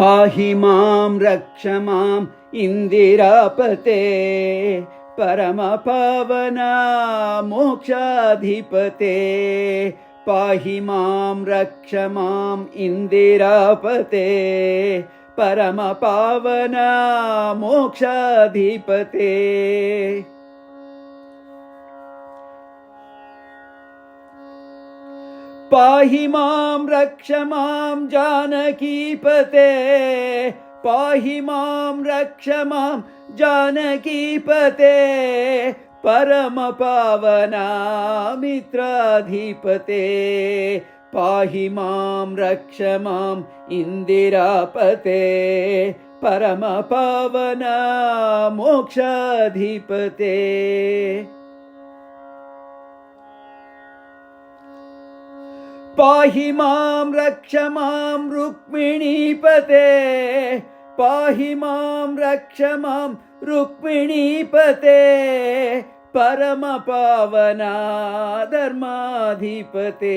पाहि मां रक्ष माम् इन्दिरापते परमपावना मोक्षाधिपते। पाहि मां रक्ष माम् इन्दिरापते परमपावना मोक्षाधिपते पाहि मां रक्ष मां जानकीपते पाहि मां रक्ष मां जानकीपते परमपावना मित्राधिपते। पाहि मां रक्ष माम् इन्दिरापते। परमपावना मोक्षाधिपते पाहि मां रक्ष मां रुक्मिणीपते। पाहि मां रक्ष मां रुक्मिणीपते। परमपावना धर्माधिपते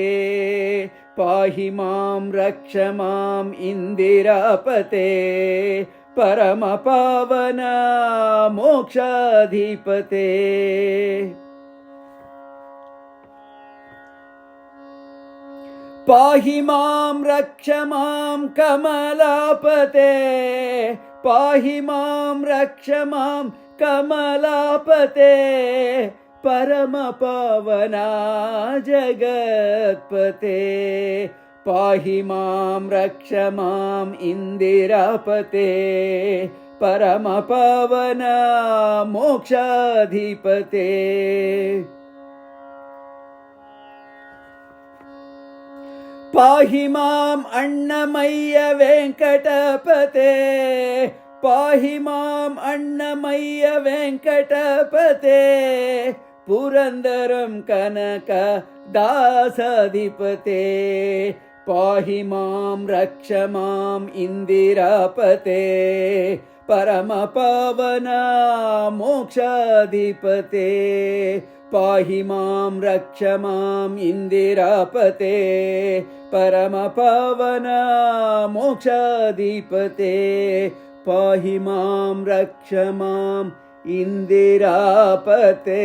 पाहि मां रक्ष माम् इन्दिरापते। परमपावना मोक्षाधिपते पाहि मां रक्ष मां कमलापते पाहि मां रक्ष मां कमलापते परमपावना जगत्पते। पाहि मां रक्ष माम् इन्दिरापते परमपावना मोक्षाधिपते पाहि माम् अण्णमय्य वेङ्कटपते। पाहि माम् अण्णमय्य वेङ्कटपते। पुरन्दरं कनक दासाधिपते। पाहि मां रक्ष माम् इन्दिरापते। परमपावना मोक्षाधिपते। पाहि मां रक्ष माम् इन्दिरापते परमपावना मोक्षाधिपते। पाहि मां रक्ष माम् इन्दिरापते